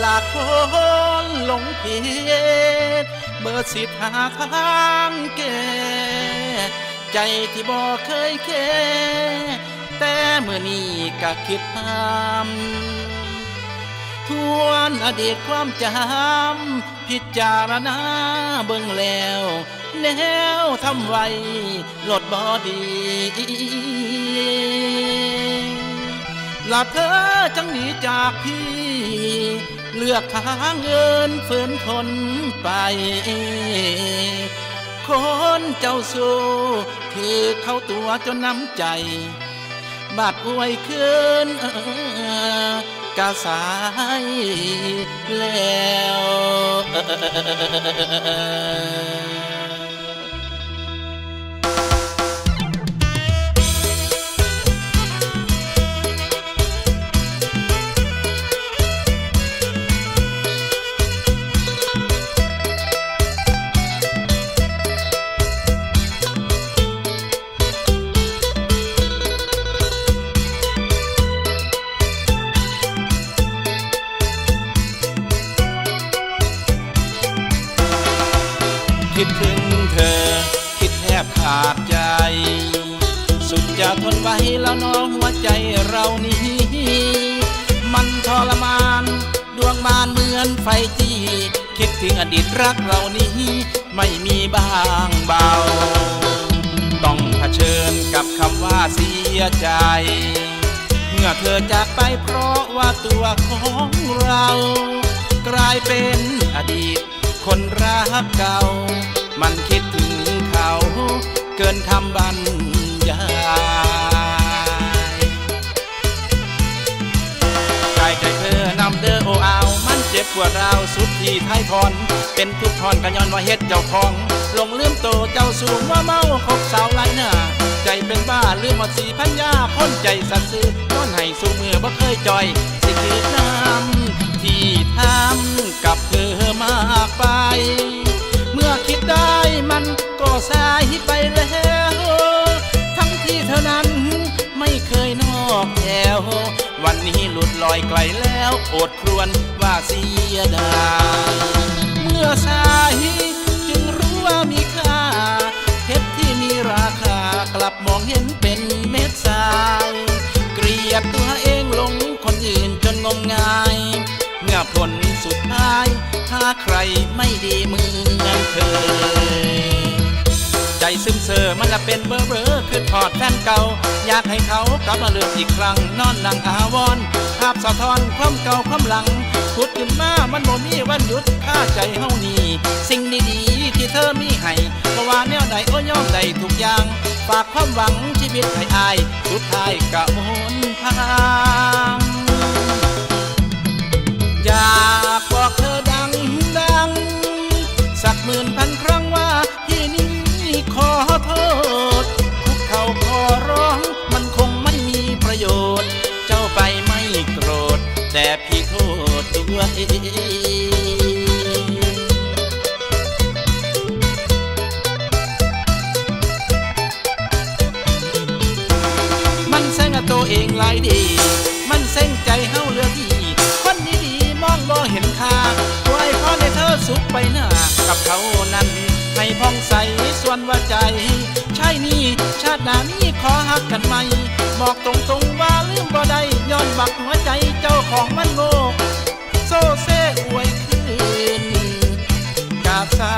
หลากคนหลงผิดเบอร์สิทหาทางแก้ใจที่บ่เคยแค่แต่เมื่อนี้ก็คิดทำทวนอดีตความจำพิจารณาเบิ่งแล้วแล้วทำไว้ลดบอดีละเธอจังหนีจากพี่ เลือกหาเงินฝืนทนไป คนเจ้าสู้คือเข้าตัวจนน้ำใจ บาดอวยขึ้นกาสายแล้ว คิดถึงเธอ คิดแทบขาดใจ สุดจะทนไว้แล้วน้องหัวใจเรานี้ มันทรมาน ดวงมานเหมือนไฟจี้คิดถึงอดีตรักเรานี้ ไม่มีบางเบา ต้องเผชิญกับคำว่าเสียใจ เมื่อเธอจากไปเพราะว่าตัวของเรา กลายเป็นอดีต คนรักเก่า มันคิดถึงเขา เกินคำบรรยายใจใจเธอนำเด้อโอเอา มันเจ็บปวดราวสุดที่ท้ายทอน เป็นทุกทอนกันย้อนว่าเฮ็ดเจ้าของ ลงลืมโตเจ้าสูงว่าเมาคบสาวไรหน้าใจเป็นบ้าลืมหมดสีพันยาพ้นใจสัตย์ซื่อย้อนให้สู่มือบ่เคยจอย สิคือน้ำที่ทำกับ เมื่อคิดได้มันก็สายไปแล้ว ทั้งที่เธอนั้นไม่เคยนอกแถววันนี้หลุดลอยไกลแล้วอดครวญว่าเสียดายเมื่อสายจึงรู้ว่ามีค่าเพชรที่มีราคากลับมองเห็นเป็นเม็ดทรายเกลียดตัวเองลงคนอื่นจนงมงาย เมื่อผลสุดท้ายาใครไม่ดีเมือนเธอใจซึมเซอมันละเป็นเบอร์เบอร์คือถอดแฟนเก่า อยากให้เขากลับมาเลือกอีกครั้ง นอนนังอาวรณ์ภาพสะท้อนความเก่าความหลังพูดขึ้นมามันบ่มีวันหยุดค่าใจเฮานี่สิ่งดีๆที่เธอมีให้เพราะว่าแนวใดโอ้ยอมใดทุกอย่าง ฝากความหวังชีวิตให้อาย สุดท้ายกะโอ หมื่นพันครั้งว่าที่นี้ขอโทษคุกเข่าขอร้องมันคงไม่มีประโยชน์ เจ้าไปไม่โกรธ แต่พี่โทษตัวเองมันแซงตัวเองหลายดี มันแซงใจเฮาเลือดี ไปหน้ากับเขานั้น ให้พ้องใสส่วนว่าใจ ใช่นี่ชาตินานี้ขอหักกันไหม บอกตรงตรงว่าลืมบ่ได้ย้อนบักหัวใจเจ้าของมันโง่โซเซอวยคืนกาสา